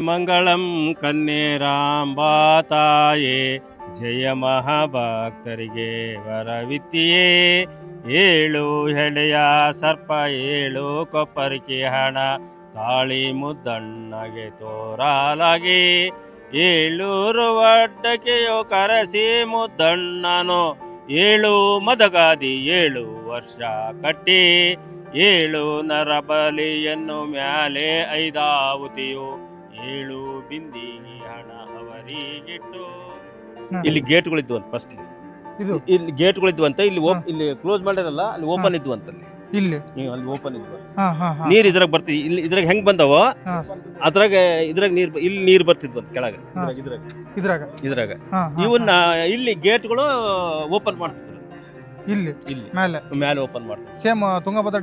ಮಂಗಳಂ ಕನ್ನೇರಾಂಬಾ ರಾಂಬಾತಾಯೇ, ಜಯ ಮಹಾಭಕ್ತರಿಗೆ ವರವಿತ್ತಿಯೇ. ಏಳು ಹೆಳೆಯ ಸರ್ಪ, ಏಳು ಕೊಪ್ಪರಿಕೆ ಹಣ, ತಾಳಿ ಮುದ್ದಣ್ಣಗೆ ತೋರಾಲಾಗಿ. ಏಳೂರು ಒಡ್ಡಕೆಯೋ ಕರೆಸಿ ಮುದ್ದಣ್ಣನು, ಏಳು ಮದಗಾದಿ, ಏಳು ವರ್ಷ ಕಟ್ಟಿ. ಏಳು ನರಬಲಿಯನ್ನು ಮ್ಯಾಲೆ ಐದಾವತಿಯು ಏಳು ಬಿಂದಿ ಹಣ ಅವರಿಗಿಟ್ಟು. ಇಲ್ಲಿ ಗೇಟ್ಗಳಿದ್ವು ಅಂತ ಫಸ್ಟ್ ಇದು? ಇಲ್ಲಿ ಗೇಟ್ಗಳಿದ್ವು ಅಂತ ಇಲ್ಲಿ ಇಲ್ಲಿ ಕ್ಲೋಸ್ ಮಾಡಿರಲ್ಲ ಅಲ್ಲಿ ಓಪನ್ ಇದ್ವು ಅಂತ ಅಲ್ಲಿ ಇಲ್ಲಿ? ನೀವು ಅಲ್ಲಿ ಓಪನ್ ಇದ್ವು. ನೀರ್ ಇದ್ರಾಗ ಬರ್ತಿ ಇಲ್ಲಿ ಇದ್ರಾಗ ಹೆಂಗ್ ಬಂದವ ಅದ್ರಾಗ ಇದ್ರಾಗ ನೀರ್ ಇಲ್ಲಿ ನೀರ್ ಬರ್ತಿದ್ವು ಅಂತ ಕೆಳಗೆ. ಇದ್ರಾಗ ಇದ್ರಾಗ. ಇದ್ರಾಗ? ಇವನ್ನ ಇಲ್ಲಿ ಗೇಟ್ಗಳು ಓಪನ್ ಮಾಡ್ತಿದ್ರು ಇಲ್ಲಿ? ಇಲ್ಲಿ. ಮೇಲೆ? ಮೇಲೆ ಓಪನ್ ಮಾಡ್ತಿದ್ರು. Same Tungabhadra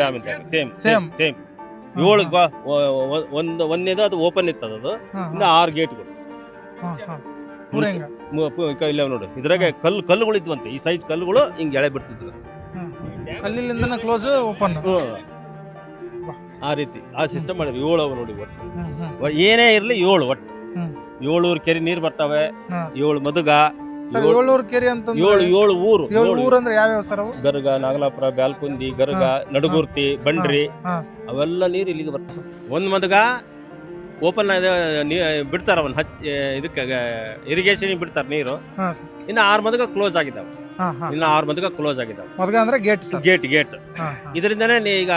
dam same same same ಏಳು ಗ- ಒ- ಒ- ಒಂದು ಒಂದೇದು ಅದು ಓಪನ್ ಇತ್ತದ ಅದು. ಇನ್ನು ಆರು ಗೇಟ್ಗಳು ಇಲ್ಲ ನೋಡು. ಇದ್ರಾಗ ಕಲ್ಲು ಕಲ್ಲುಗಳು ಇದ್ವಂತೆ. ಈ ಸೈಜ್ ಕಲ್ಲುಗಳು ಹಿಂಗೆ ಎಳೆ ಬಿಡ್ತಿದ್ರು ಕಲ್ಲಿಲ್ಲಿಂದ ಕ್ಲೋಸ್ ಓಪನ್ ಆ ರೀತಿ. ಆ ಸಿಸ್ಟಮ್ ಮಾಡಿದ್ರು ಏಳು ಅವು ನೋಡಿ ಒಟ್ಟು. ಒ- ಏನೇ ಇರಲಿ ಏಳು ಒಟ್ಟು. ಏಳೂರು ಕೆರೆ ನೀರು ಬರ್ತವೆ. ಏಳು ಮದುಗ. ಸರ್ ಏಳು ಏಳ್ನೂರು ಕೆರೆ ಅಂತಂದ್ರೆ ಏಳು ಏಳು ಊರು. ಏಳು ಊರು ಅಂದ್ರೆ ಯಾವ್ಯಾವ ಸರ್ ಅವು? ಗರ್ಗ ನಾಗಲಾಪುರ ಬ್ಯಾಲ್ಕುಂದಿ ಗರ್ಗ ನಡುಗುರ್ತಿ ಬಂಡ್ರಿ. ಅವೆಲ್ಲ ನೀರು ಇಲ್ಲಿಗೆ ಬರ್ತದೆ. ಒಂದ್ ಮದಗ ಓಪನ್ ಬಿಡ್ತಾರ ಅವನ್ ಹಚ್ ಇದಕ್ಕೆ ಇರಿಗೇಷನ್ ಬಿಡ್ತಾರ ನೀರು. ಇನ್ನು ಆರು ಮದಗ ಕ್ಲೋಸ್ ಆಗಿದ್ದಾವೆ. ಇನ್ನು ಆರು ಮಂದಿಗೆ ಕ್ಲೋಸ್ ಆಗಿದ್ದಾವೆ ಮದ್ಗ ಅಂದ್ರೆ ಗೇಟ್ ಗೇಟ್ ಗೇಟ್ ಇದರಿಂದನೇ ನೀ ಈಗ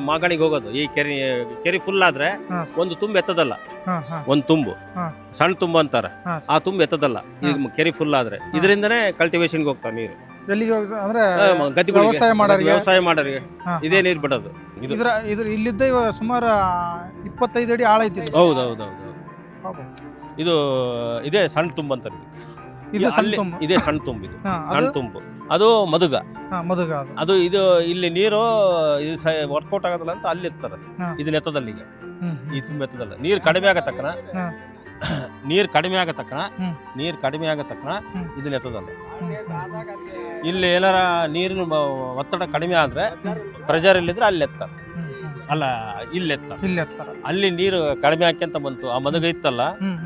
ಮಾಗಣಿಗೆ ಹೋಗೋದು. ಈ ಕೆರೆ ಕೆರೆ ಫುಲ್ ಆದ್ರೆ ಒಂದು ತುಂಬು ಎತ್ತದಲ್ಲ. ಒಂದು ತುಂಬು. ಸಣ್ಣ ತುಂಬು ಅಂತಾರೆ. ಆ ತುಂಬು ಎತ್ತದಲ್ಲ. ಈಗ ಕೆರೆ ಫುಲ್ ಆದ್ರೆ. ಇದರಿಂದನೇ ಕಲ್ಟಿವೇಶನ್ಗೆ ಹೋಗ್ತಾವ ನೀರು. ಎಲ್ಲಿಗೆ ಹೋಗಿ ಅಂದ್ರೆ ಗದ್ದೆಗಳಿಗೆ ವ್ಯವಸಾಯ ಮಾಡೋರಿಗೆ? ವ್ಯವಸಾಯ ಮಾಡೋರಿಗೆ. ಇದೇ ನೀರು ಬಿಡೋದು. ಇದು. ಇದ್ರ ಇದ್ರ ಇಲ್ಲಿದ್ದ ಸುಮಾರು ಇಪ್ಪತ್ತೈದು ಅಡಿ ಆಳ ಐತಿ ಇದು. ಹೌದು ಹೌದು ಹೌದು ಪಾಪ. ಇದು ಇದೇ ಸಣ್ಣ ತುಂಬು ಅಂತಾರೆ ಇದಕ್ಕೆ. ಇದು ಸಣ್ಣ ಅಲ್ಲಿ- ತುಂಬ. ಇದೇ ಸಣ್ಣ ತುಂಬು ಇದು. ಹಾ, ಸಣ್ಣ ತುಂಬು. ಅದು ಮದುಗ. ಹಾ, ಮದುಗ ಅದು. ಅದು ಇದು ಇಲ್ಲಿ ನೀರು ಇದು ವರ್ಕೌಟ್ ಆಗೋದಿಲ್ಲ ಅಂತ ಅಲ್ಲಿ ಇರ್ತಾರೆ. ಹಾ. ಈಗ. ಹ್ಮ್, ಈ ತುಂಬ ಎತ್ತದಲ್ಲ ನೀರು ಕಡಿಮೆ ಆಗತಕ್ಕನ ಹಾ. ನೀರು ಕಡಿಮೆ ಆಗತಕ್ಕನ ಹ್ಮ್. ನೀರು ಕಡಿಮೆ ಆಗತಕ್ಕನ ಹ್ಮ್. ಇದನ್ನ ಎತ್ತದಲ್ಲ ಇಲ್ಲಿ ಏನಾರ ನೀರಿನ ಮ- ಒತ್ತಡ ಕಡಿಮೆ ಆದ್ರೆ ಪ್ರೆಷರ್ ಇಲ್ಲಿದ್ರೆ ಅಲ್ಲಿ ಹ್ಮ್. ಅಲ್ಲ ಇಲ್ಲಿ ಎತ್ತಾರೆ. ಇಲ್ಲಿ ಹತ್ತಾರ ಅಲ್ಲಿ ನೀರು ಕಡಿಮೆ ಆಕ್ಯಂತ ಬಂತು. ಆ ಮದಗ ಇತ್ತಲ್ಲ.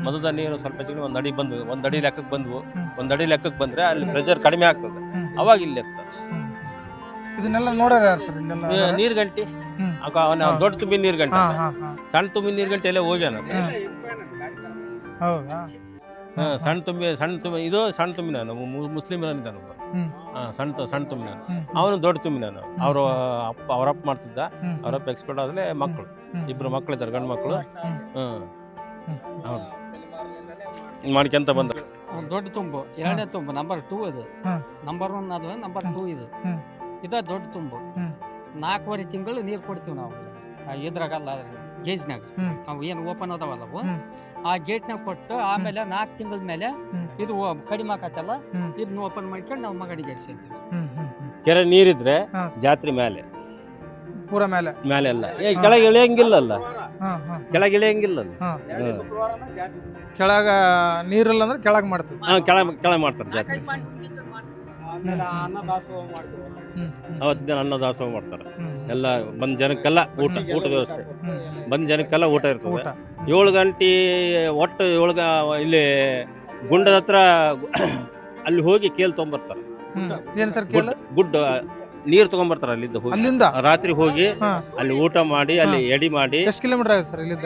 ಮದದ ನೀರು ಸ್ವಲ್ಪ ಹೆಚ್ಚಿಗೆ ಒಂದ್ ಅಡಿ ಬಂದ್ವು ಒಂದ್ ಅಡಿ ಲೆಕ್ಕಕ್ಕೆ ಬಂದ್ವು. ಒಂದು ಅಡಿ ಲೆಕ್ಕಕ್ಕೆ ಬಂದ್ರೆ ಅಲ್ಲಿ ಪ್ರೆಷರ್ ಕಡಿಮೆ ಆಗ್ತದೆ. ಅವಾಗ ಇಲ್ಲಿ ಎತ್ತಾರೆ. ಹ್ಮ್. ಇದನ್ನೆಲ್ಲ ನೋಡ್ಯಾರ ಯಾರು ಸರ್ ಇಲ್ಲೆಲ್ಲ? ನೀರ್ ಗಂಟಿ. ಅವನ ದೊಡ್ಡ ತುಂಬಿ ನೀರ್ ಗಂಟೆ ಸಣ್ಣ ತುಂಬಿ ನೀರ್ ಗಂಟೆ ಎಲ್ಲ ಹೋಗ್ಯಾನ ಹೌದಾ? ಸಣ್ಣ ತುಂಬಿ ಸಣ್ಣ ತುಂಬಿ ಇದು ಸಣ್ಣ ತುಂಬಿನ ನಾನು ಮುಸ್ಲಿಮ್ ಇದ್ದಾನ ಹ್ಮ್. ಸಣ್ಣ ತ- ಸಣ್ಣ ತುಂಬಿ ನಾನು. ಅವನು ದೊಡ್ಡ ತುಂಬಿನ ನಾನು. ಅವ್ರ ಅಪ್ಪ ಅವರಪ್ಪ ಅಪ್ಪ ಮಾಡ್ತಿದ್ದ. ಅವರಪ್ಪ ಎಕ್ಸ್ಪರ್ಟ್ ಆದ್ರೆ ಮಕ್ಕಳು ಇಬ್ರು ಮಕ್ಕಳು ಇದ್ದಾರೆ ಗಂಡು ಮಕ್ಕಳು ಹ್ಮ್. ಹೌದು. ಮಾಡ್ಕೊಂತ ಬಂದ್ರು ದೊಡ್ಡ ತುಂಬು. ಎರಡನೇ ತುಂಬು ನಂಬರ್ ಟೂ ಇದು. ಹ್ಮ್. ನಂಬರ್ ಒನ್ ಅದು ನಂಬರ್ ಟೂ ಇದು. ಇದ ದೊಡ್ಡ ತುಂಬು. ಹ್ಮ್. ನಾಲ್ಕೂವರೆ ತಿಂಗಳು ನೀರು ಕೊಡ್ತೀವಿ ನಾವು. ಇದ್ರಾಗಲ್ಲ ಗೇಜ್ನಾಗ. ನಾವು ಏನು ಓಪನ್ ಅದಾವಲ್ಲ ಅವು. ಆ ಗೇಟ್ನಾಗ ಕೊಟ್ಟು ಆಮೇಲೆ ನಾಲ್ಕು ತಿಂಗಳ ಮೇಲೆ ಇದು ಕಡಿಮೆ ಆಕತ್ತಲ್ಲ ಇದನ್ನ ಓಪನ್ ಮಾಡ್ಕೊಂಡು ನಾವು ಹ್ಮ್, ಹ್ಮ್. ಕೆರೆ ನೀರಿದ್ರೆ ಜಾತ್ರೆ ಮೇಲೆ ಪೂರ ಮೇಲೆ ಮೇಲೆ ಅಲ್ಲ ಏ ಕೆಳಗೆ ಇಳಿಯಂಗಿಲ್ಲಲ್ಲ. ಹಾ ಹಾ. ಕೆಳಗೆ ಇಳಿಯಂಗಿಲ್ಲಲ್ಲ. ಕೆಳಗ ನೀರಿಲ್ಲ ಅಂದ್ರೆ ಕೆಳಗೆ ಮಾಡ್ತದೆ. ಹಾಂ ಕೆಳ ಕೆಳಗೆ ಮಾಡ್ತಾರೆ ಜಾತ್ರೆ. ಅವತ್ತಿನ ಅನ್ನ ದಾಸೋಹ ಮಾಡ್ತಾರೆ. ಎಲ್ಲ ಬಂದ್ ಜನಕ್ಕೆಲ್ಲ ಊಟ ಊಟದ ವ್ಯವಸ್ಥೆ. ಬಂದ್ ಜನಕ್ಕೆಲ್ಲ ಊಟ ಇರ್ತದೆ. ಏಳು ಗಂಟೆ ಒಟ್ಟು ಏಳು ಗ- ಇಲ್ಲಿ ಗುಂಡದ ಹತ್ರ ಅಲ್ಲಿ ಹೋಗಿ ಕೇಲ್ ತೊಗೊಂಬರ್ತಾರೆ. ಗುಡ್ಡ ಏನ್ ಸರ್ ಕೇಳ ಗುಡ್ ಗುಡ್ ನೀರು ತಗೊಂಬರ್ತಾರೆ ಅಲ್ಲಿಂದ ಹೋಗಿ. ಅಲ್ಲಿಂದ? ರಾತ್ರಿ ಹೋಗಿ ಹಾ. ಅಲ್ಲಿ ಊಟ ಮಾಡಿ ಅಲ್ಲಿ ಎಡಿ ಮಾಡಿ. ಎಷ್ಟು ಕಿಲೋಮೀಟರ್ ಆಗುತ್ತೆ ಸರ್ ಇಲ್ಲಿಂದ?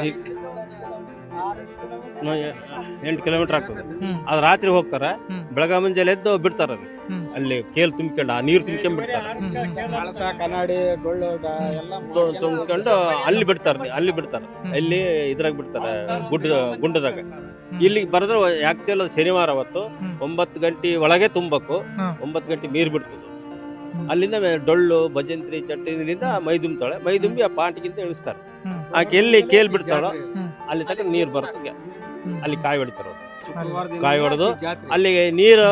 ಎಂಟು ಕಿಲೋಮೀಟರ್ ಆಗ್ತದೆ. ಹ್ಮ್. ಅದು ರಾತ್ರಿ ಹೋಗ್ತಾರೆ. ಬೆಳಗಾವಿ ಬೆಳಗ್ಗೆ ಮುಂಜಾನೆ ಎದ್ದು ಬಿಡ್ತಾರೆ ಅಲ್ಲಿ. ಹ್ಮ್. ಅಲ್ಲಿ ಕೇಲ್ ತುಂಬಿಕೊಂಡು ಆ ನೀರು ತುಂಬಿಕೊಂಡ್ಬಿಡ್ತಾರೆ. ಕಳಸ ಕನ್ನಡಿ ಡೊಳ್ಳು ಡ- ಎಲ್ಲ ತು- ತುಂಬ್ಕೊಂಡು ಅಲ್ಲಿ ಬಿಡ್ತಾರೆ ಅಲ್ಲಿ ಬಿಡ್ತಾರೆ. ಅಲ್ಲಿ ಇದ್ರಾಗ ಬಿಡ್ತಾರೆ ಗುಡ್ಡ ಗುಂಡದಾಗ ಇಲ್ಲಿ ಬರೆದ್ರೆ ಆಕ್ಚುಲ್ ಶನಿವಾರ ಅವತ್ತು ಹ್ಮ್. ಒಂಬತ್ತು ಗಂಟೆ ಒಳಗೆ ತುಂಬಬೇಕು ಹಾ. ಒಂಬತ್ತು ಗಂಟೆ ನೀರು ಬಿಡ್ತದೆ ಅಲ್ಲಿಂದ ಮೆ- ಡೊಳ್ಳು ಭಜಂತ್ರಿ ಚಟ್ಟಿನಿಂದ ಮೈ ಮೈದುಂಬ್ತಾಳೆ ಮೈ ತುಂಬಿ ಆ ಪಾಟಿಗಿಂತ ಇಳಿಸ್ತಾರೆ ಹ್ಮ್. ಆಕೆ ಎಲ್ಲಿ ಕೇಲ್ ಬಿಡ್ತಾಳೋ ಹ್ಮ್. ಅಲ್ಲಿ ತಕ್ಕ ನೀರು ಬರ್ತದೆ ಅಲ್ಲಿ ಕಾಯಿ ಹೊಡಿತಾರೆ ಅವ್ರು. ಕಾಯಿ ಹೊಡೆದು ಅಲ್ಲಿಗೆ ನೀರು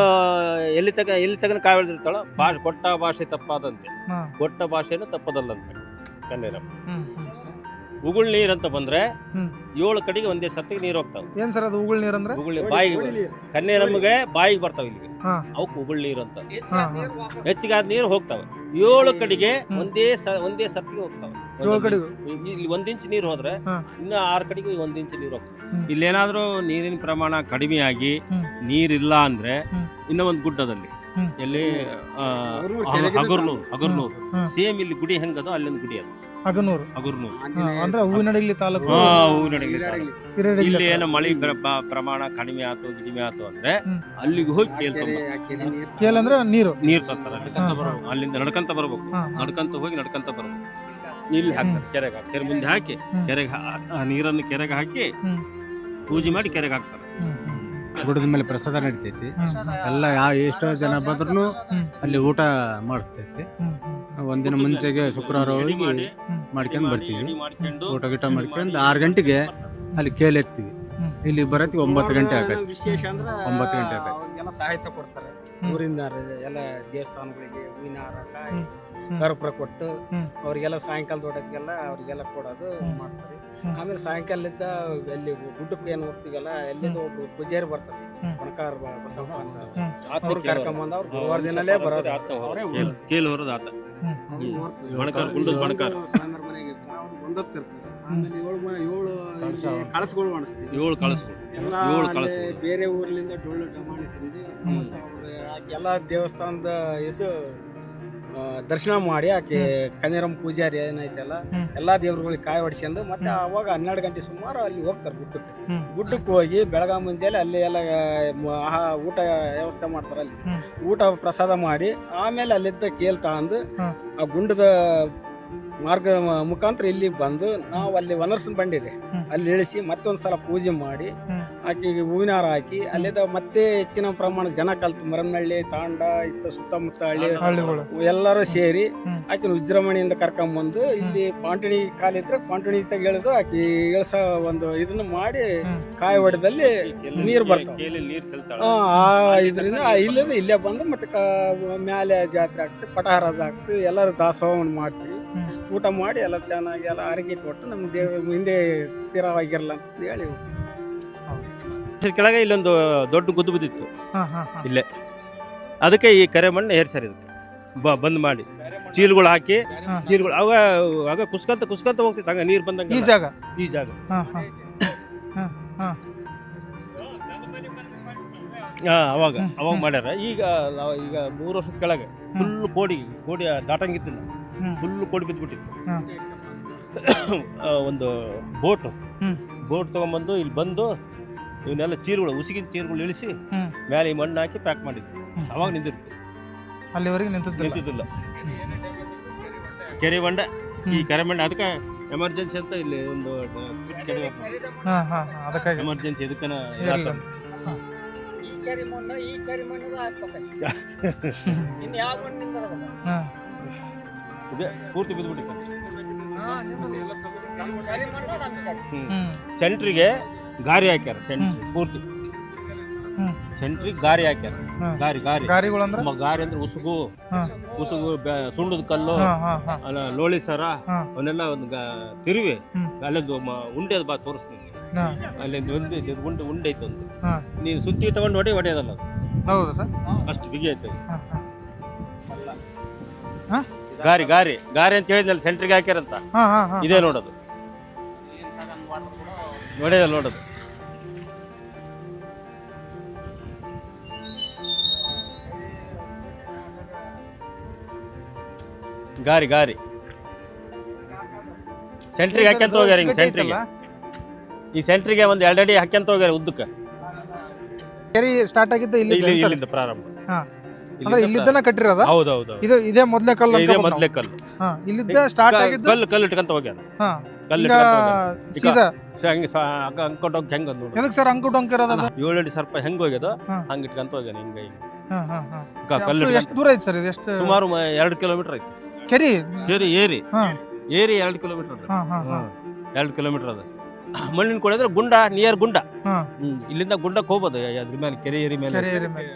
ಎಲ್ಲಿ ತಗ ಎಲ್ಲಿ ತಗೊಂಡು ಕಾಯಿ ಹೊಡೆದಿರ್ತಾಳೋ ಭಾಷೆ ಕೊಟ್ಟ ಭಾಷೆ ತಪ್ಪಾದಂತೆ. ಕೊಟ್ಟ ಭಾಷೆನೂ ತಪ್ಪದಲ್ಲಂತೆ. ಕಣ್ಣೀರಮ್ಮ. ಉಗುಳ್ ನೀರ್ ಅಂತ ಬಂದ್ರೆ ಹ್ಮ್. ಏಳು ಕಡೆಗೆ ಒಂದೇ ಸತ್ತಿಗೆ ನೀರು ಹೋಗ್ತಾವ ಏನ್ ಸರ್ ಅದು ಉಗುಳ್ ನೀರ್ ಅಂದ್ರೆ ಉಗುಳ್ ಬಾಯಿಗೆ ನಮಗೆ ಬಾಯಿಗೆ ಬರ್ತಾವ ಇಲ್ಲಿ ಹಾ. ಅವಕ್ಕೆ ಉಗುಳ್ ನೀರು ಅಂತ ಹಾ, ಹಾ. ಹೆಚ್ಚಿಗೆ ಆದ ನೀರು ಹೋಗ್ತಾವ ಏಳು ಕಡೆಗೆ ಹ್ಮ್. ಒಂದೇ ಸ ಒಂದೇ ಸತ್ತಿಗೆ ಹೋಗ್ತಾವ ಏಳು ಕಡೆಗೂ ಇಲ್ಲಿ ಒಂದ್ ಇಂಚ್ ನೀರು ಹೋದ್ರೆ ಇನ್ನ ಇನ್ನು ಆರು ಕಡೆಗೂ ಒಂದ್ ಇಂಚ್ ನೀರು ಹೋಗ್ತಾವ ಹ್ಮ್. ಇಲ್ಲೇನಾದ್ರೂ ನೀರಿನ ಪ್ರಮಾಣ ಕಡಿಮೆ ಆಗಿ ಹ್ಮ್. ನೀರಿಲ್ಲ ಅಂದ್ರೆ ಹ್ಮ್. ಇನ್ನ ಒಂದು ಗುಡ್ಡದಲ್ಲಿ ಹ್ಮ್. ಎಲ್ಲಿ ಹಗರ್ನೂರು ಹಗರ್ನೂರು. ಸೇಮ್ ಇಲ್ಲಿ ಗುಡಿ ಹೆಂಗದೋ ಅಲ್ಲೊಂದು ಗುಡಿ ಅದು ಅಗನೂರು ಅಗುರ್ನೂರು ಅಂದ್ರೆ ಹೂವಿನಡಗಲಿ ತಾಲೂಕು ಹಾ, ಹೂವಿನಡಗಲಿ ತಾಲೂಕು. ಹಿರೇಡಗಲಿ ಇಲ್ಲಿ. ಏನೋ ಮಳೆ ಪ್ರ- ಪ್ರ- ಪ್ರಮಾಣ ಕಡಿಮೆ ಆಯ್ತು ಕಡಿಮೆ ಆಯ್ತು ಅಂದ್ರೆ ಹ್ಮ್. ಅಲ್ಲಿಗೆ ಹೋಗಿ ಕೇಳ್ತಾರೆ ಕೇಲ್ ಅಂದ್ರೆ ನೀರು ನೀರ್ ತರ್ತಾರೆ ಅಲ್ಲಿಂದ ಹಾ, ಬರ್ಬೇಕು. ಅಲ್ಲಿಂದ ನಡ್ಕಂತ ಬರ್ಬೇಕು ಹಾ, ಹಾ. ನಡ್ಕಂತ ಹೋಗಿ ನಡ್ಕಂತ ಬರ್ಬೇಕು ಇಲ್ಲಿ ಹಾಕ್ತಾರೆ ಕೆರೆಗೆ ಕೆರೆ ಮುಂದೆ ಹಾಕಿ ಹ್ಮ್. ಕೆರೆಗೆ ಹಾ- ಆ ನೀರನ್ನು ಕೆರೆಗೆ ಹಾಕಿ ಹ್ಮ್. ಪೂಜೆ ಮಾಡಿ ಕೆರೆಗೆ ಹಾಕ್ತಾರೆ ಹ್ಮ್, ಹ್ಮ್, ಗುಡದ ಮೇಲೆ ಪ್ರಸಾದ ನಡಿತೈತಿ ಹ್ಮ್, ಎಲ್ಲ ಯಾವ ಎಷ್ಟೋ ಜನ ಬಂದ್ರು ಹ್ಮ್. ಅಲ್ಲಿ ಊಟ ಮಾಡಿಸ್ತೈತಿ ಹ್ಮ್, ಹ್ಮ್, ಹ್ಮ್. ಒಂದಿನ ಮುಂಚೆಗೆ ಶುಕ್ರವಾರ ಹೋಗಿ ಮಾಡ್ಕೊಂಡ್ ಬರ್ತೀವಿ. ಊಟ ಗಿಟ ಮಾಡ್ಕೊಂಡು ಆರು ಗಂಟೆಗೆ ಅಲ್ಲಿ ಕೇಳಿ ಎತ್ತೀವಿ. ಇಲ್ಲಿ ಬರತ್ತಿ ಒಂಬತ್ತು ಗಂಟೆ ಆಗತ್ತೆ ವಿಶೇಷ ಅಂದ್ರೆ ಒಂಬತ್ತು ಗಂಟೆ ಆಗತ್ತೆ ಎಲ್ಲ ಸಾಹಿತ್ಯ ಕೊಡ್ತಾರೆ. ಊರಿಂದ ಎಲ್ಲ ದೇವಸ್ಥಾನಗಳಿಗೆ ಹೂವಿನ ಹಾರ ಕಾಯಿ. ಕರ್ಪೂರ ಕೊಟ್ಟು ಅವರಿಗೆಲ್ಲ ಸಾಯಂಕಾಲ ದೊಡ್ಡಕ್ಕೆಲ್ಲ ಅವ್ರಿಗೆಲ್ಲ ಕೊಡೋದು. ಮಾಡ್ತಾರೆ. ಆಮೇಲೆ ಸಾಯಂಕಾಲದಿಂದ ಅಲ್ಲಿ ಗುಡ್ಡಕ್ಕೆ ಏನು ಹೋಗ್ತೀವಲ್ಲ ಎಲ್ಲಿಂದ ಒಬ್ರು ಪೂಜಾರಿ ಬರ್ತಾರೆ. ಹ್ಮ್. ಬಸವ ಅಂತ. ಅವ್ರು ಕೇಳೋರು. ಕರ್ಕೊಂಬಂದು ಅವ್ರು ಗುರುವಾರ ದಿನಲ್ಲೇ ದಿನಲೇ ಬರೋದು. ಅವರೇ ಕೇಲ್- ಕೇಲ್ ಆತ. ಬಣಕಾರ ಗುಂಡದ ಬಣಕಾರ ಮನೆಗೆ ಆಮೇಲೆ ಏಳು ಮ- ಏಳು ಇಲ್ಲಿ ಕಳಸಗಳು ಮಾಡಿಸ್ತೀವಿ ಏಳು ಕಳಸಗಳು. ಎಲ್ಲ ಏಳು ಅಲ್ಲಿ ಕಳಸಗಳು. ಬೇರೆ ಊರ್ಲಿಂದ ಡೊಳ್ಳು ಡಮಾಣಿ ತಂದು. ಮತ್ತೆ ಅವ್ರು ಎಲ್ಲ ದೇವಸ್ಥಾನದ ಇದು ಆ, ದರ್ಶನ ಮಾಡಿ ಆಕೆ ಕನ್ಯರಮ್ಮ ಪೂಜಾರಿ ಏನೈತಲ್ಲ ಎಲ್ಲ ದೇವ್ರುಗಳಿಗೆ ಕಾಯಿ ಹೊಡ್ಸ್ಕೊಂಡು ಮತ್ತೆ ಅವಾಗ ಹನ್ನೆರಡು ಗಂಟೆ ಸುಮಾರು ಅಲ್ಲಿ ಹೋಗ್ತಾರೆ ಗುಡ್ಡಕ್ಕೆ. ಹ್ಮ್. ಗುಡ್ಡಕ್ಕೆ ಹೋಗಿ ಬೆಳಗಾಂ ಮುಂಜಾನೆ ಅಲ್ಲಿ ಎಲ್ಲ ಮ- ಆಹಾ ಊಟ ವ್ಯವಸ್ಥೆ ಮಾಡ್ತಾರೆ ಅಲ್ಲಿ. ಊಟ ಪ್ರಸಾದ ಮಾಡಿ ಆಮೇಲೆ ಅಲ್ಲಿದ್ದ ಕೇಳ್ತಾ ತಗೊಂಡು ಹ್ಮ್. ಆ ಗುಂಡದ ಮಾರ್ಗ ಮುಖಾಂತರ ಇಲ್ಲಿ ಬಂದು ನಾವು ಅಲ್ಲಿ ವನರ್ಸನ್ ಬಂಡಿದೆ. ಅಲ್ಲಿ ಇಳಿಸಿ ಮತ್ತೊಂದು ಸಲ ಪೂಜೆ ಮಾಡಿ. ಆಕೆಗೆ ಹೂವಿನ ಹಾರ ಹಾಕಿ ಅಲ್ಲಿದ್ದ ಮತ್ತೆ ಹೆಚ್ಚಿನ ಪ್ರಮಾಣ ಜನ ಕಲ್ತು ಮರನಹಳ್ಳಿ ತಾಂಡ ಇತ್ತ ಸುತ್ತಮುತ್ತ ಹಳ್ಳಿ ಎಲ್ಲರೂ ಸೇರಿ ಆಕೆ ಆಕಿನ ವಿಜೃಂಭಣೆಯಿಂದ ಕರ್ಕೊಂಬಂದು ಇಲ್ಲಿ ಪಾಂಟಣಿ ಕಾಲಿದ್ರೆ ಪಾಂಟಣಿ ತಗ ಎಳೆದು ಆಕೆ ಇಳಿಸ ಒಂದು ಇದನ್ನ ಮಾಡಿ. ಕಾಯಿ ಹೊಡೆದಲ್ಲಿ ನೀರು ಬರ್ತಾವ. ಆ ಇದರಿಂದ ಇಲ್ಲದ ಇಲ್ಲೇ ಬಂದು ಮತ್ತೆ ಮ್ಯಾಲೆ ಜಾತ್ರೆ ಆಗ್ತದೆ ಪಟಹಾರಾಜ ಆಗ್ತದೆ ಎಲ್ಲರೂ ದಾಸೋಹವನ್ನು ಮಾಡ್ತೀವಿ. ಊಟ ಮಾಡಿ ಎಲ್ಲ ಚೆನ್ನಾಗಿ ಎಲ್ಲ ಆರೋಗ್ಯ ಕೊಟ್ಟು ನಮ್ಮ ದೇವ ಹಿಂದೆ ಸ್ಥಿರವಾಗಿರಲ್ಲ ಅಂತ ಹೇಳಿ ಇದ್ರ ಕೆಳಗೆ ಇಲ್ಲೊಂದು ದೊಡ್ಡ ಗುದ್ದು ಬಿದ್ದಿತ್ತು. ಇಲ್ಲೇ. ಅದಕ್ಕೆ ಈ ಕರೆ ಮಣ್ಣು ಹೇರ್ಸ್ಯಾರ ಇದಕ್ಕೆ. ಬ ಬಂದ್ ಮಾಡಿ. ಚೀಲಗಳು ಹಾಕಿ. ಚೀಲಗಳು ಅವ ಆಗ ಕುಸ್ಕಂತ ಕುಸ್ಕಂತ ಹೋಗ್ತಿತ್ತು. ಹಂಗ ನೀರು ಬಂದಂಗ ಈ ಜಾಗ? ಈ ಜಾಗ. ಹಾ ಅವಾಗ ಅವಾಗ ಮಾಡ್ಯಾರ. ಈಗ ಈಗ ಮೂರು ವರ್ಷದ ಕೆಳಗೆ ಫುಲ್ ಕೋಡಿ ಕೋಡಿ ದಾಟಂಗಿತ್ತಿಲ್ಲ. ಫುಲ್ ಕೊಡಿ ಬಿದ್ದುಬಿಟ್ಟಿತ್ತು ಒಂದು ಬೋಟು. ಬೋಟ್ ತಗೊಂಬಂದು ಇಲ್ಲಿ ಬಂದು ಇವನ್ನೆಲ್ಲ ಚೀರುಗಳು ಉಸಿಗಿನ ಚೀರುಗಳು ಇಳಿಸಿ. ಮೇಲೆ ಈ ಮಣ್ಣು ಹಾಕಿ ಪ್ಯಾಕ್ ಮಾಡಿದ್ವಿ. ಅವಾಗ ನಿಂತಿರ್ತೀವಿ ಅಲ್ಲಿವರೆಗೆ ನಿಂತಿದ್ದಿಲ್ಲ. ನಿಂತಿದ್ದಿಲ್ಲ. ಕೆರೆ ಬಂಡ. ಈ ಕೆರೆ ಮಂಡ ಅದಕ್ಕೆ ಎಮರ್ಜೆನ್ಸಿ ಅಂತ ಇಲ್ಲಿ ಒಂದು ಎಮರ್ಜೆನ್ಸಿ ಇದಕ್ಕನ. ಈ ಕೆರೆ ಮಣ್ಣು ಈ ಕೆರೆ ಮಣ್ಣು ಹಾಕ್ಬೇಕು. ಇನ್ನು ಯಾವ ಮಣ್ಣಿಂದ ಬರೋದು? ಇದೆ ಪೂರ್ತಿ ಬಿದ್ದುಬಿಟ್ಟಿತ್ತು. ಸೆಂಟ್ರಿಗೆ ಗಾರಿ ಹಾಕ್ಯಾರ ಸೆಂಟ್ರಿ ಪೂರ್ತಿ. ಸೆಂಟ್ರಿಗೆ ಗಾರಿ ಹಾಕ್ಯಾರ. ಗಾರಿ ಗಾರಿ. ಗಾರಿಗಳು ಅಂದ್ರೆ ಗಾರಿ ಅಂದ್ರೆ ಉಸುಗು. ಉಸುಗು ಸುಂಡದ ಕಲ್ಲು ಲೋಳಿ ಸರ. ಅವನ್ನೆಲ್ಲ ಒಂದು ತಿರುವಿ. ಅಲ್ಲೊಂದು ಉಂಡೆ ಬಾ ತೋರಿಸ್ತೀನಿ ಹಾ. ಅಲ್ಲಿ ಒಂದು ಉಂಡೆ ಉಂಡೆ ಐತೆ ಒಂದು. ನೀನು ಸುತ್ತಿ ತಗೊಂಡು ಹೊಡೆ ಹೊಡೆಯೋದಲ್ಲ ಅದು. ಹೌದು ಸರ್? ಅಷ್ಟು ಬಿಗಿ ಐತೆ ಹಾ? ಗಾರಿ ಗಾರಿ ಗಾರಿ ಅಂತ ಹೇಳಿದ್ನಲ್ಲ ಸೆಂಟ್ರಿಗೆ ಹಾಕ್ಯಾರಂತ? ಹಾ ಹಾ ಹಾ. ಇದೇ ನೋಡೋದು. ನೋಡಿದಲ್ಲ ನೋಡೋದು. ಗಾರಿ ಗಾರಿ. ಸೆಂಟ್ರಿಗೆ ಹಾಕ್ಯಂತ ಹೋಗ್ಯಾರ ಹಿಂಗೆ ಸೆಂಟ್ರಿಗೆ ಈ ಸೆಂಟ್ರಿಗೆ ಒಂದು ಎರಡು ಅಡಿ ಹಾಕ್ಯಂತ ಹೋಗ್ಯಾರ ಉದ್ದಕ್ಕೆ. ಸ್ಟಾರ್ಟ್ ಆಗಿದ್ದು ಇಲ್ಲಿ ಇಲ್ಲಿ ಇಲ್ಲಿಂದ ಪ್ರಾರಂಭ. ಹಾ. ಅಂದ್ರೆ ಇಲ್ಲಿದ್ದನ ಕಟ್ಟಿರೋದ? ಹೌದು. ಇದು ಇದೇ ಮೊದ್ಲೇ ಕಲ್ಲು ಇದೇ ಅನ್ಕೊಂಡ್ ಮೊದ್ಲೇ. ಕಲ್ಲು. ಹಾ ಇಲ್ಲಿದ್ದ ಸ್ಟಾರ್ಟ್ ಆಗಿದ್ದು? ಕಲ್ಲು ಕಲ್ಲು ಇಟ್ಕೊಂತ ಹೋಗ್ಯಾನ. ಹಾ ಕಲ್ಲು ಈಗ ಇಟ್ಕೊಂತ ಸೀದಾ? ಹಂಗೆ ಸ- ಹಂಗ ಹೋಗಿ ಹೆಂಗ್ ನೋಡು ಎದಕ್ ಸರ್ ಅಂಕು ಡೊಂಕ್ ಇರೋದಲ್ಲ ಏಳು ಅಡಿ ಸರ್ಪ ಹೆಂಗ್ ಹೋಗ್ಯದೋ ಹಾ. ಹಂಗ ಇಟ್ಕೊಂತ ಹೋಗ್ಯಾನ ಹಿಂಗ ಹಿಂಗ ಹಾ ಹಾ ಹಾ. ಕ- ಕಲ್ಲು ಎಷ್ಟು ಇಟ್ಕೊಂತ- ದೂರ ಐತೆ ಸರ್ ಇದು? ಎಷ್ಟು ಸುಮಾರು ಮ- ಎರಡು ಕಿಲೋಮೀಟರ್ ಐತಿ. ಕೆರಿ? ಕೇರಿ ಏರಿ. ಹಾ. ಏರಿ ಎರಡು ಕಿಲೋಮೀಟರ್ ಅದ. ಹಾ ಹಾ ಹಾ. ಎರಡು ಕಿಲೋಮೀಟರ್ ಅದ. ಮಣ್ಣಿನ ಕೊಳೆ ಅಂದ್ರೆ ಗುಂಡ ನಿಯರ್ ಗುಂಡ. ಹಾ. ಹ್ಮ್. ಇಲ್ಲಿಂದ ಗುಂಡಕ್ಕೆ ಹೋಗ್ಬೋದು ಅದ್ರ ಮೇಲೆ ಕೆರೆ ಏರಿ ಮೇಲೆ. ಕೆರೆ ಏರಿ ಮೇಲೆ.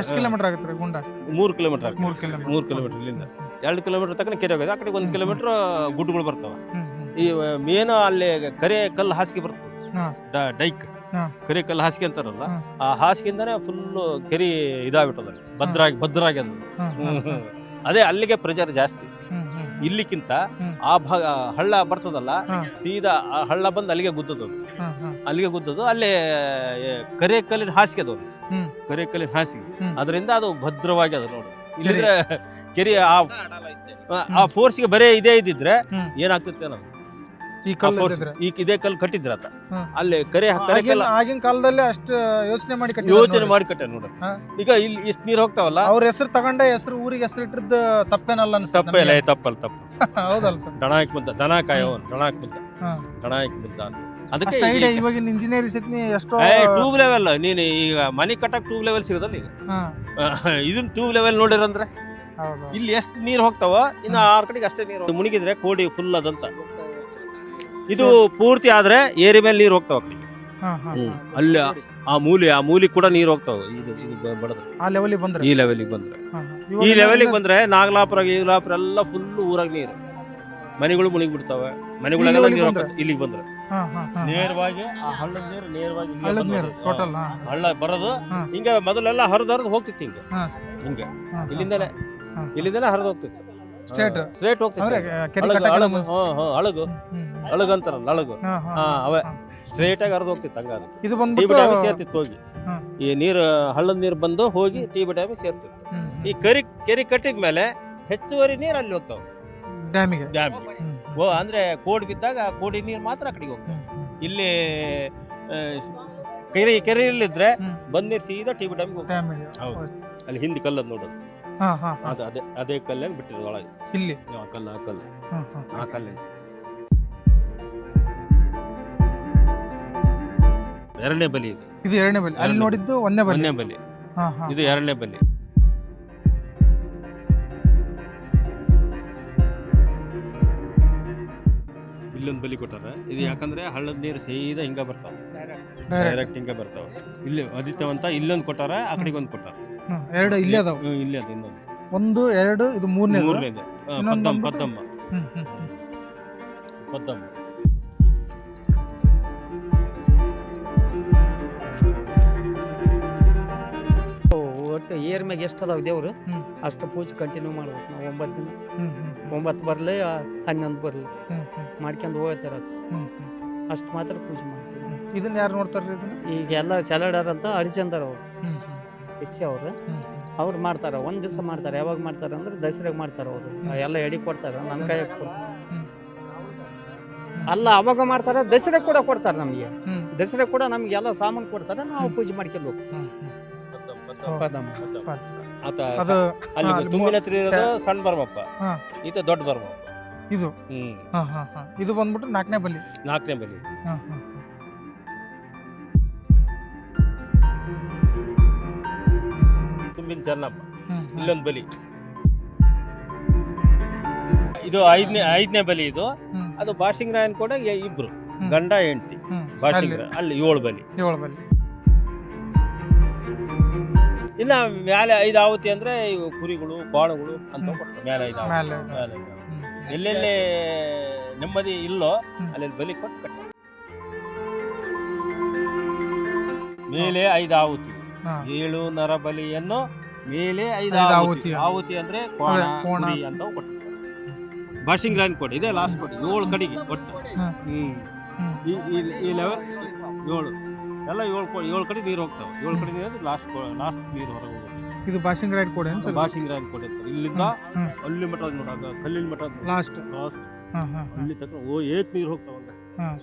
ಎಷ್ಟು ಕಿಲೋಮೀಟರ್ ಆಗುತ್ತೆ ರೀ ಗುಂಡ? ಮೂರು ಕಿಲೋಮೀಟರ್ ಮೂರು ಕಿಲೋಮೀಟರ್ ಮೂರು ಕಿಲೋಮೀಟರ್ ಇಲ್ಲಿಂದ. ಎರಡು ಕಿಲೋಮೀಟರ್ ತನಕ ಕೆರೆ ಹೋಗಿದೆ. ಆ ಕಡೆ ಒಂದು ಕಿಲೋಮೀಟರ್ ಗುಡ್ಡಗಳು ಬರ್ತಾವ. ಈ ಮೇನ್ ಅಲ್ಲಿ ಕರೆ ಕಲ್ಲು ಹಾಸಿಗೆ ಬರ್ತದೆ. ಡೈಕ್. ಕರೆ ಕಲ್ಲು ಹಾಸಿಗೆ ಅಂತಾರಲ್ಲ. ಆ ಹಾಸಿಗೆಯಿಂದಾನೆ ಫುಲ್ ಕೆರೆ ಇದಾಗ್ಬಿಟ್ಟದ. ಭದ್ರಾಗಿ ಭದ್ರಾಗಿ ಅದು. ಅದೇ ಅಲ್ಲಿಗೆ ಪ್ರೆಜರ್ ಜಾಸ್ತಿ. ಇಲ್ಲಿಕ್ಕಿಂತ ಆ ಭಾಗ ಹಳ್ಳ ಬರ್ತದಲ್ಲ. ಸೀದಾ ಆ ಹಳ್ಳ ಬಂದು ಅಲ್ಲಿಗೆ ಗುದ್ದದು ಹಾ, ಹಾ. ಅಲ್ಲಿಗೆ ಗುದ್ದದು ಅಲ್ಲೇ ಕರೆ ಕಲ್ಲಿನ ಹಾಸಿಗೆ ಅದು. ಕರೆ ಕಲ್ಲಿನ ಹಾಸಿಗೆ. ಅದರಿಂದ ಅದು ಭದ್ರವಾಗಿ ಅದು ನೋಡಿ. ಇಲ್ಲಿದ್ರೆ ಕೆರೆ ಆ ಆ ಫೋರ್ಸ್ಗೆ ಬರೇ ಇದೇ ಇದ್ದಿದ್ರೆ ಏನಾಗ್ತಿತ್ತೇನೋ ಏನಾಗ್ತಿತ್ತೆ ಈ ಕಲ್ಲು force- ಇದ್ದಿದ್ರೆ. ಈ ಇದೇ ಕಲ್ಲು ಕಟ್ಟಿದ್ರ ಆತ. ಅಲ್ಲಿ ಕರೆ ಕರೆ ಆಗಿನ ಕಲ್ಲ ಆಗಿನ ಕಾಲದಲ್ಲಿ ಅಷ್ಟು ಯೋಚನೆ ಮಾಡಿ ಕಟ್ಟಿದ್ರು ಯೋಚನೆ ನೋಡಿ. ಮಾಡಿ ಕಟ್ಟ ನೋಡ. ಹಾ. ಈಗ ಇಲ್ಲಿ ಇಷ್ಟು ನೀರು ಹೋಗ್ತಾವಲ್ಲ? ಅವ್ರ ಹೆಸರು ತಗೊಂಡೆ ಹೆಸರು ಊರಿಗೆ ಹೆಸರು ಇಟ್ಟಿದ್ದ ತಪ್ಪೇನಲ್ಲ ಅನ್ಸುತ್ತೆ ತಪ್ಪೇ ಇಲ್ಲ ನಮ್ಗೆ. ಏ, ತಪ್ಪಲ್ಲ ತಪ್ಪು. ಹೌದಲ್ಲ ಸರ್. ದಣ ಹಾಕಿ ಮುದ್ದ ದನ ಕಾಯೋ ದಣ ಹಾಕಿ ಹಾ. ದನ ಹಾಕಿ ಅಂತ. ಅದಕ್ಕೆ ಅಷ್ಟು ಐಡಿಯಾ ಇವಾಗಿನ ಇಂಜಿನಿಯರಿಂಗ್ ಸತ್ನಿ ಎಷ್ಟೋ ಟ್ಯೂಬ್ ಲೆವೆಲ್ ನೀನು ಈಗ ಮನೆ ಕಟ್ಟಕ್ ಟ್ಯೂಬ್ ಲೆವೆಲ್ ಸಿಗೋದಲ್ಲ ಈಗ? ಹಾ. ಇದನ್ನ ಟ್ಯೂಬ್ ಲೆವೆಲ್ ನೋಡಿರಂದ್ರೆ? ಹೌದು ಇಲ್ಲಿ ಎಷ್ಟು ನೀರು ಹೋಗ್ತಾವ ಇನ್ನು ಆರ್ ಕಡೆಗೆ ಅಷ್ಟೇ ನೀರು ಮುಣಗಿದ್ರೆ ಕೋಡಿ ಫುಲ್ ಅದಂತ. ಇದು ಪೂರ್ತಿ ಆದ್ರೆ ಏರಿ ಮೇಲೆ ನೀರು ಹೋಗ್ತಾವ. ಹಾ ಹಾ ಅಲ್ಲಿ ಆ- ಮೂಲಿ ಆ ಮೂಲಿ ಕೂಡ ನೀರು ಹೋಗ್ತಾವ ಇದು ಇದು ಬ- ಬಡದ್ರೆ ಆ ಲೆವೆಲಿಗೆ ಬಂದ್ರೆ ಈ ಲೆವೆಲಿಗೆ ಬಂದ್ರೆ ಹಾ, ಹಾ. ಈ ಲೆವೆಲಿಗೆ ಬಂದ್ರೆ ನಾಗಲಾಪುರ ಗೀಗಲಾಪುರ ಎಲ್ಲ ಫುಲ್ ಊರಾಗ ನೀರು ಮನೆಗಳು ಮುಳುಗಿ ಬಿಡ್ತಾವೆ ಮನೆಗಳೆಲ್ಲ ನೀರು ಹೋಗ್ತಾವೆ ಹೋಗ್ತದೆ ಇಲ್ಲಿಗೆ ಬಂದ್ರೆ ಹಾ, ಹಾ, ಹಾ. ನೇರವಾಗಿ ಆ ಹಳ್ಳದ ನೀರು ನೇರವಾಗಿ ಇಲ್ಲಿಗೆ ಹಳ್ಳದ ಬಂದು ನೀರು ನೋಡಿ. ಟೋಟಲ್ ಹಾ. ಹಳ್ಳ ಬರೋದು ಹಾ. ಹಿಂಗೆ ಮೊದಲೆಲ್ಲ ಹರಿದು ಹರಿದು ಹೋಗ್ತಿತ್ತು ಹಿಂಗೆ ಹಾ. ಹಿಂಗೆ ಇಲ್ಲಿಂದಲೇ ಹಾ. ಇಲ್ಲಿಂದಲೇ ಹರಿದು ಹೋಗ್ತಿತ್ತು Straight? ಸ್ಟ್ರೇಟ್ ಅಂದ್ರೆ ಹೋಗ್ತಿತ್ತು ಕೆರೆ ಅಳಗು ಕಟ್ಟಕ್ಕೆ ಅಳಗು ಮುಂಚೆ. ಹಾ ಹಾ ಅಳಗು ಹ್ಮ್, ಅಳಗು ಅಂತಾರಲ್ಲ ಅಳಗು. ಹಾ, ಹಾ, ಹಾ ಅವೇ. ಸ್ಟ್ರೇಟ್ ಆಗಿ ಹರಿದು ಹೋಗ್ತಿತ್ತು ಹಂಗ ಅದು. ಇದು ಟಿ ಬಂದ್ಬಿಟ್ಟು ಸೇರ್ತಿತ್ತು ಹೋಗಿ. ಹಾ. ಈ ನೀರು ಹಳ್ಳದ ನೀರು ಬಂದು ಹೋಗಿ ಟಿ ಬಿ ಡ್ಯಾಮಿಗೆ ಸೇರ್ತಿತ್ತು. ಹ್ಮ್, ಈ ಕರಿ ಕೆರೆ ಕಟ್ಟಿದ ಮೇಲೆ ಹೆಚ್ಚುವರಿ ನೀರು ಅಲ್ಲಿ ಹೋಗ್ತಾವ. ಡ್ಯಾಮಿಗೆ. ಡ್ಯಾಮ್ ಹ್ಮ್, ಓ ಅಂದ್ರೆ ಕೋಡ್ ಬಿದ್ದಾಗ ಕೋಡಿ ನೀರು ಮಾತ್ರ ಆ ಕಡೆಗೆ ಹೋಗ್ತಾವ ಹ್ಮ್. ಇಲ್ಲಿ ಆ, ಸ್- ಕೆರೆ ಇಲ್ಲಿದ್ರೆ ಹ್ಮ್. ಬಂದ್ ನೀರು ಸೀದಾ ಟಿ ಬಿ ಡ್ಯಾಮಿಗೆ ಹೋಗ್ತಾವ ಡ್ಯಾಮಿಗೆ ಹೌದು. ಅಲ್ಲಿ ಹಿಂದೆ ಕಲ್ಲದ್ ನೋಡೋದು ಹಾ ಹಾ ಹಾ. ಅದು ಅದೇ ಅದೇ ಕಲ್ಲಲ್ಲಿ ಬಿಟ್ಟಿರೋದು ಒಳಗೆ. ಇಲ್ಲಿ? ಆ ಕಲ್ಲು ಆ ಕಲ್ಲು. ಹಾ, ಹಾ. ಆ ಕಲ್ಲಿನ ಎರಡನೇ ಬಲಿ ಇದು. ಇದು ಎರಡನೇ ಬಲಿ. ಅಲ್ಲಿ ನೋಡಿದ್ದು ಒಂದನೇ ಬಲಿ. ಒಂದನೇ ಬಲಿ. ಹಾ ಹಾ. ಇದು ಎರಡನೇ ಬಲಿ. ಇಲ್ಲೊಂದು ಬಲಿ ಕೊಟ್ಟಾರ. ಇದು ಯಾಕಂದ್ರೆ ಹಳ್ಳದ ನೀರು ಸೀದಾ ಹಿಂಗ ಬರ್ತಾವ. ಡೈರೆಕ್ಟ್ ಡೈರೆಕ್ಟ್ ಹಿಂಗ ಬರ್ತಾವ. ಇಲ್ಲಿ ಆದಿತ್ಯವಂತ ಇಲ್ಲೊಂದು ಕೊಟ್ಟಾರ ಆ ಕಡೆಗೆ ಒಂದು ಕೊಟ್ಟಾರ. ಎರಡು ಇಲ್ಲೇ ಅದಾವ. ಹ್ಮ್, ಇಲ್ಲೇ ಅದು ಇನ್ನೊಂದು. ಒಂದು ಎರಡು ಇದು ಮೂರನೇ ಮೂರನೇ ಇದೆ ಇನ್ನೊಂದು ಪದ್ದಮ್ಮ ಬಂದ್ಬಿಟ್ಟು- ಪದ್ದಮ್ಮ. ಹ್ಮ್ ಹ್ಮ್ ಹ್ಮ್. ಪದ್ದಮ್ಮ. ಏರ್ ಮ್ಯಾಗ ಎಷ್ಟು ಅದಾವ ದೇವ್ರು. ಅಷ್ಟು ಪೂಜೆ ಕಂಟಿನ್ಯೂ ಮಾಡ್ಬೇಕು ನಾವು ಒಂಬತ್ತು ದಿನ. ಒಂಬತ್ತು ಬರಲಿ ಹನ್ನೊಂದು ಬರಲಿ. ಮಾಡ್ಕೊಂಡು ಹೋಗ್ತಾರ ಅಷ್ಟು ಮಾತ್ರ ಪೂಜೆ ಮಾಡ್ತೀವಿ. ಇದನ್ನ ಯಾರು ಇದನ್ನ? ಈಗ ಎಲ್ಲ ಚಲಡಾರ ಅಂತ ಹರಿಚಂದರ್ ಅವರು. ಎಸ್ ಅವರು. ಅವ್ರು ಮಾಡ್ತಾರೆ ಒಂದು ದಿವಸ ಮಾಡ್ತಾರೆ ಯಾವಾಗ ಮಾಡ್ತಾರೆ ಅಂದ್ರೆ ದಸರಾಗ ಮಾಡ್ತಾರೆ ಅವರು. ಎಲ್ಲ ಎಡಿ ಕೊಡ್ತಾರೆ ನನ್ನ ಕೈಯಾಗ ಕೊಡ್ತಾರೆ. ಅಲ್ಲ ಅವಾಗ ಮಾಡ್ತಾರೆ ದಸರಾ ಕೂಡ ಕೊಡ್ತಾರೆ ನಮಗೆ. ದಸರಾ ಕೂಡ ನಮ್ಗೆ ಎಲ್ಲ ಸಾಮಾನು ಕೊಡ್ತಾರೆ ನಾವು ಪೂಜೆ ಮಾಡ್ಕೊಂಡು ಹೋಗ್ತೀವಿ. ಪದಮ್ಮ. ಪದ್- ಆತ ಅದು ಅಲ್ಲಿ ಹಾ, ಅಲ್ಲಿ ತುಂಬಿನ ಹತ್ರ ಇರೋದು ಸಣ್ಣ ಬರ್ಮಪ್ಪ. ಹಾ. ಈತ ದೊಡ್ಡ ಬರ್ಮಪ್ಪ. ಇದು. ಹ್ಮ್. ಹಾ ಹಾ ಹಾ. ಇದು ಬಂದ್ಬಿಟ್ಟು ನಾಲ್ಕನೇ ಬಲಿ. ನಾಲ್ಕನೇ ಬಲಿ. ಹಾ ಹಾ ತುಂಬಿನ ಚೆನ್ನಪ್ಪ ಹ್ಮ್ ಹ್ಮ್. ಇಲ್ಲೊಂದು ಬಲಿ. ಇದು ಐದನೇ ಐದನೇ ಬಲಿ ಇದು. ಹ್ಮ್. ಅದು ಬಾಷಿಂಗ್ ರಾಯನ್ ಕೂಡ ಇಬ್ರು. ಹ್ಮ್. ಗಂಡ ಹೆಂಡತಿ. ಹ್ಮ್. ಬಾಷಿಂಗ್ ಅಲ್ಲಿ. ರಾಯ್ ಅಲ್ಲಿ ಏಳು ಬಲಿ. ಏಳು ಬಲಿ. ಇನ್ನ ಮೇಲೆ ಐದು ಆವತಿ ಅಂದ್ರೆ ಇವು ಕುರಿಗಳು ಕೋಣಗಳು ಅಂತ. ಕೊಡ್ತಾರೆ ಮ್ಯಾಲೆ ಐದು ಆವತಿ. ಆವತಿ. ಎಲ್ಲೆಲ್ಲಿ ನೆಮ್ಮದಿ ಇಲ್ಲೋ ಹ್ಮ್. ಅಲ್ಲಿ ಬಲಿ ಕೊಟ್ಟು ಕಟ್ಟ ಮೇಲೆ ಐದು ಆಹುತಿ ಹಾ. ಏಳು ನರಬಲಿಯನ್ನು ಮೇಲೆ ಐದು ಐದು ಆಹುತಿ ಆಹುತಿ. ಆಹುತಿ ಅಂದ್ರೆ ಕೋಣ ಅದೇ, ಕೋಣ. ಕುರಿ ಅಂತ ಕೊಟ್ಟು ಬಾಷಿಂಗ್ ಲೈನ್ ಕೊಡಿ ಇದೇ ಲಾಸ್ಟ್ ಕೊಡಿ ಏಳು ಕಡೆಗೆ ಕೊಟ್ಟು ಹ್ಮ್. ಹ್ಮ್ ಹ್ಮ್. ಈ ಈ- ಈ ಲೆವೆಲ್ ಏಳು ಎಲ್ಲ ಏಳು ಕೊ- ಏಳು ಕಡೆ ನೀರು ಹೋಗ್ತಾವೆ. ಏಳು ಕಡೆ ನೀರು ಲಾಸ್ಟ್ ಲಾಸ್ಟ್ ನೀರು ಹೊರಗೆ ಹೋಗುತ್ತೆ. ಇದು ಬಾಸಿಂಗ್ ರೈಡ್ ಕೊಡಿ ಅಂತ ರಾಯನ್ ಕೋಟೆ ಕೊಟ್ಟಿರ್ತಾರೆ ಇಲ್ಲಿಂದ ಹ್ಮ್. ಅಲ್ಲಿ ಮಠ ನೋಡಾಗ ಕಲ್ಲಿನ ಮಠ ಲಾಸ್ಟ್ ಲಾಸ್ಟ್ ಹಾಂ ಅಲ್ಲಿ ತಕ್ಕ ಓ ಏಕ್ ನೀರು ಹೋಗ್ತಾವ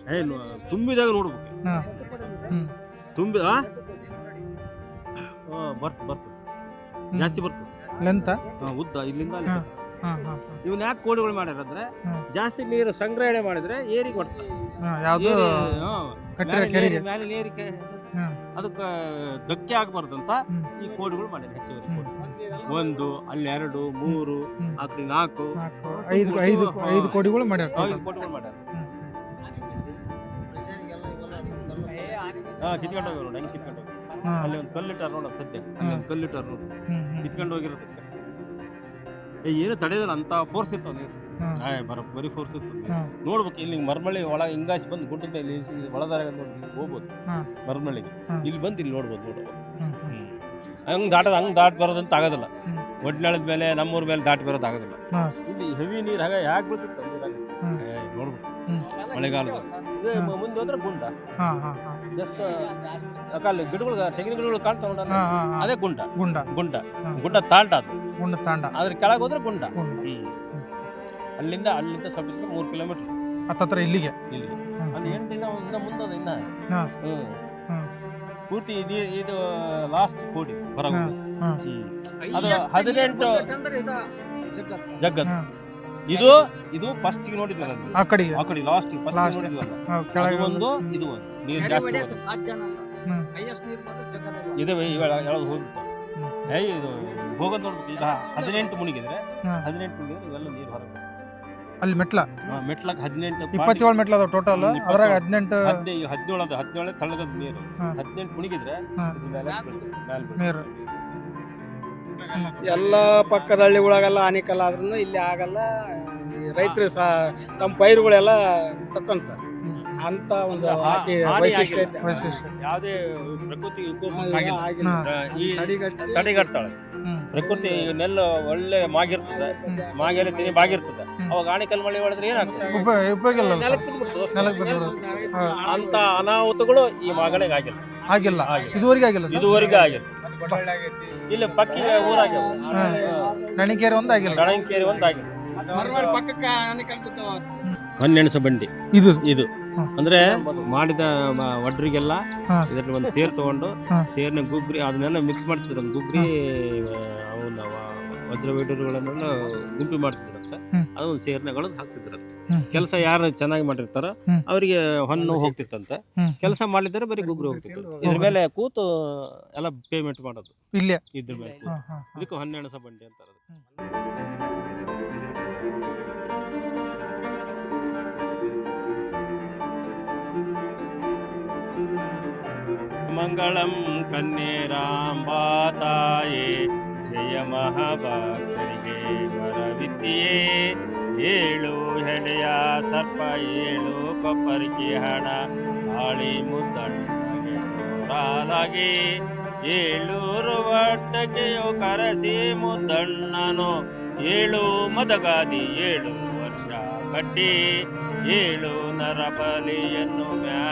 ಏ ಏನು ತುಂಬಿದಾಗ ನೋಡ್ಬೇಕು. ಹಾ. ತುಂಬಿ ಆ? ಬರ್ತ ಬರ್ತದೆ ಜಾಸ್ತಿ ಬರ್ತದೆ. ಲೆಂತ ಹಾ, ಉದ್ದ ಇಲ್ಲಿಂದ ಅಲ್ಲಿ ಹಾ. ಹಾ ಹಾ ಹಾ. ಇವನ್ ಯಾಕೆ ಕೋಡಿಗಳು ಮಾಡ್ಯಾರಂದ್ರೆ ಹ್ಮ್. ಜಾಸ್ತಿ ನೀರು ಸಂಗ್ರಹಣೆ ಮಾಡಿದ್ರೆ ಏರಿಗೆ ಹೊಡ್ತ ಹಾ ಯಾವ್ದು ಕಟ್ಟಿರೋ ಕೆರೆಗೆ. ಮೇಲೆ ನೀರಿಗೆ ಅದಕ್ಕೆ ಧಕ್ಕೆ ಆಗಬಾರ್ದಂತ. ಈ ಕೋಡ್ಗಳು ಮಾಡಿದ್ರು ಹೆಚ್ಚುವರಿ ಒಂದು ಅಲ್ಲಿ ಎರಡು ಮೂರು ಅಲ್ಲಿ ಆ ಕಡೆ ನಾಲ್ಕು ಐದು ಐದು ಐದು ಕೋಡಿಗಳು ಮಾಡ್ಯಾರ ಐದು ಕೋಡಿಗಳು ಮಾಡ್ಯಾರ. ಹಾ ಕಿತ್ಕೊಂಡು ಹೋಗಿ ನೋಡಿ ಹಂಗೆ ಕಿತ್ಕೊಂಡು ಹೋಗಿ. ಅಲ್ಲಿ ಒಂದು ಕಲ್ಲಿಟ್ಟಾರ ನೋಡ ಸದ್ಯ ಅಲ್ಲಿ ಒಂದು ಕಲ್ಲಿಟ್ಟಾರ ನೋಡಿ. ಕಿತ್ಕೊಂಡು ಹೋಗಿರೋದಕ್ಕೆ ಏ ಏನು ತಡೆಯಲ್ಲ ಅಂತ ಫೋರ್ಸ್ ಇರ್ತಾವ ನೀರು. ಆಯ್ ಬರ ಬರೀ ಫೋರ್ಸ್ ನೋಡ್ಬೇಕು ಇಲ್ಲಿ ಮರ್ಮಳ್ಳಿ ಒಳಗ ಹಿಂಗಾಸಿ ಬಂದು ಗುಡ್ಡ ಮೇಲೆ ಒಳದಾರ ನೋಡಿ ಹೋಗ್ಬೋದು. ಮರ್ಮಳ್ಳಿಗೆ. ಇಲ್ಲಿ ಬಂದು ಇಲ್ಲಿ ನೋಡ್ಬೋದು ನೋಡ್ಬೋದು ಹಂಗೆ ದಾಟದ ಹಂಗೆ ದಾಟ್ ಬರೋದಂತ ಆಗೋದಿಲ್ಲ. ಒಡ್ನಳದ ಮೇಲೆ ನಮ್ಮೂರ ಮೇಲೆ ದಾಟಿ ಬರೋದು ಆಗೋದಿಲ್ಲ. ಹಾ, ಇಲ್ಲಿ ಹೆವಿ ನೀರು ಹಾಗೆ ಯಾಕೆ ಬೀಳ್ತಿತ್ತು. ನೋಡ್ಬೇಕು. ಹ್ಮ್. ಮಳೆಗಾಲದ. ಮುಂದೆ ಹೋದ್ರೆ ಗುಂಡ. ಜಸ್ಟ್ ಅಕಾಲಿ ಗಿಡಗಳು ತೆಂಗಿನ ಗಿಡಗಳು ಕಾಣ್ತಾ ಹಾ. ಅದೇ ಗುಂಡ. ಗುಂಡ. ಗುಂಡ. ಗುಂಡ ತಾಂಡ ಅದು. ಗುಂಡ ತಾಂಡ. ಅದ್ರ ಕೆಳಗೆ ಹೋದ್ರೆ ಗುಂಡ. ಅಲ್ಲಿಂದ ಅಲ್ಲಿಂದ ಸ್ವಲ್ಪ ಮೂರು ಕಿಲೋಮೀಟರ್. ಹತ್ತತ್ರ ಇಲ್ಲಿಗೆ? ಇಲ್ಲಿ ಅಲ್ಲಿ ಅದು ಒಂದು ಇನ್ನ ಮುಂದದ ಇನ್ನ. ಹಾ, ಹ್ಮ್. ಹ್ಮ್. ಪೂರ್ತಿ ಇದು ಇದು ಲಾಸ್ಟ್ ಕೋಡಿ ಹೊರಗೆ ಅದು ಹದಿನೆಂಟು ಜಗತ್ ಇದು ಇದು ಫಸ್ಟ್ ನೋಡಿದ್ವಲ್ಲ ಅದು. ಆ ಕಡೆ ಆ ಕಡೆ ಲಾಸ್ಟ್ ಫಸ್ಟ್ Last. ನೋಡಿದ್ವಲ್ಲ? ಹಾ, ಅದು ಕೆಳಗೆ ಒಂದು ಇದು ಒಂದು. ನೀರು ಜಾಸ್ತಿ. ಹ್ಮ್. ಜಗತ್ತಲ್ಲಿ ಇದು ಇವಾಗ ಯಾವ್ದು ಹೋಗ್ಬಿಡ್ತಾವೆ ಹ್ಮ್. ಏ ಇದು ಹೋಗೋದು ನೋಡ್ಬೇಕು ಈಗ ಹದಿನೆಂಟು ಮುಣಿಗಿದ್ರೆ ಹಾ. ಹದಿನೆಂಟು ಮುಣಿಗಿದ್ರೆ ಇವೆಲ್ಲ ನೀರು ಹೊರಗೆ ಅಲ್ಲಿ ಮೆಟ್ಲ ಮೆಟ್ಲಕ್ ಹದಿನೆಂಟು ಇಪ್ಪತ್ತೇಳು ಮೆಟ್ಲ ಅದಾವ ಟೋಟಲ್. ಅದ್ರಾಗ ಹದಿನೆಂಟು ಹದಿನೈದು ಹದಿನೇಳು ಅದು ಹದಿನೇಳು ತಳಗದ ನೀರು. ಹದಿನೆಂಟು ಬೀಳ್ತದೆ. ನೀರು. ಎಲ್ಲ ಪಕ್ಕದ ಹಳ್ಳಿಗಳಾಗೆಲ್ಲ ಆನಿಕಲ್ಲ ಆದ್ರೂ ಇಲ್ಲಿ ಆಗಲ್ಲ ರೈತರು ಸಹ ತಮ್ಮ ಪೈರುಗಳೆಲ್ಲ ತಕ್ಕೊಂತಾರೆ ಅಂತ ಒಂದು. ಯಾವುದೇ ಪ್ರಕೃತಿ. ಈ ತಡೆಗಟ್ತಾಳೆ. ಪ್ರಕೃತಿ ನೆಲ್ಲ ಒಳ್ಳೆ ಮಾಗಿರ್ತದೆ. ಮಾಗಿಯಲ್ಲಿ ಮಾಗೆಲ್ಲ ತಿನಿ ಬಾಗಿರ್ತದೆ. ಅವಾಗ ಆಣಿಕಲ್ ಮಳೆ ಹೊಡೆದ್ರೆ ಏನಾಗ್ತದೆ? ನೆಲಕ್ಕೆ. ಅಂತ ಅನಾಹುತಗಳು ಈ ಮಗನಿಗೆ ಆಗಿಲ್ಲ. ಆಗಿಲ್ಲ. ಇದುವರೆಗೆ ಆಗಿಲ್ಲ ಸರ್? ಇದುವರೆಗೆ ಆಗಿಲ್ಲ. ಇಲ್ಲಿ ಪಕ್ಕಿ ಊರಾಗ್ಯಾವ. ನಣಿಕೇರಿ ಒಂದಾಗಿಲ್ಲ ಗಣಂಕೇರಿ ಒಂದು ಆಗಿಲ್ಲ. ಹನ್ನೆಣಸ ಬಂಡಿ. ಇದು. ಇದು. ಅಂದ್ರೆ ಮಾಡಿದ ಮ- ಒಡ್ರಿಗೆಲ್ಲ ಇದ್ರಲ್ಲಿ ಒಂದು ಸೇರ್ ತಗೊಂಡು. ಸೇರ್ನ ಗುಗ್ರಿ ಅದನ್ನೆಲ್ಲ ಮಿಕ್ಸ್ ಮಾಡ್ತಿದ್ರು ಒಂದು ಗುಗ್ರಿ ಅವನ್ನ ವಜ್ರ ವೈಡೂರುಗಳನ್ನೆಲ್ಲ ಗುಂಪಿ ಮಾಡ್ತಿದ್ರಂತೆ ಹ್ಮ್. ಅದೊಂದು ಸೇರ್ನೆಗಳು ಹಾಕ್ತಿದ್ರಂತೆ ಹ್ಮ್. ಕೆಲಸ ಯಾರು ಚೆನ್ನಾಗಿ ಮಾಡಿರ್ತಾರ ಹ್ಮ್. ಅವರಿಗೆ ಹೊನ್ನು ಹೋಗ್ತಿತ್ತಂತೆ ಹ್ಮ್. ಕೆಲಸ ಮಾಡಿದ್ರೆ ಬರೀ ಗುಗ್ರಿ ಹೋಗ್ತಿತ್ತು ಇದ್ರ ಮೇಲೆ ಕೂತು ಎಲ್ಲ ಪೇಮೆಂಟ್ ಮಾಡೋದು ಇಲ್ಲೇ ಇದ್ರ ಮೇಲೆ ಹಾ, ಕೂತು ಹಾ, ಹಾ. ಇದಕ್ಕೆ ಹೊನ್ನೆಣಸ ಬಂಡಿ ಅಂತಾರೆ ಅದಕ್ಕೆ. ಮಂಗಳಂ ತಾಯೇ ಜಯ ಮಹಾಭಕ್ತರಿಗೆ ವರವಿದ್ಯೆ. ಏಳು ಹೆಡೆಯ ಸರ್ಪ, ಏಳು ಕೊಪ್ಪರಿಗೆ ಹಣ. ಹಾಳಿ ಮುದ್ದಣ್ಣಗೆ ಏಳೂರು ವಟ್ಟಕೆಯು ಕರೆಸಿ ಮುದ್ದಣ್ಣನು. ಏಳು ಮದಗಾದಿ, ಏಳು ವರ್ಷ ಕಟ್ಟಿ. ಏಳು ನರಬಲಿಯನ್ನು ಐದ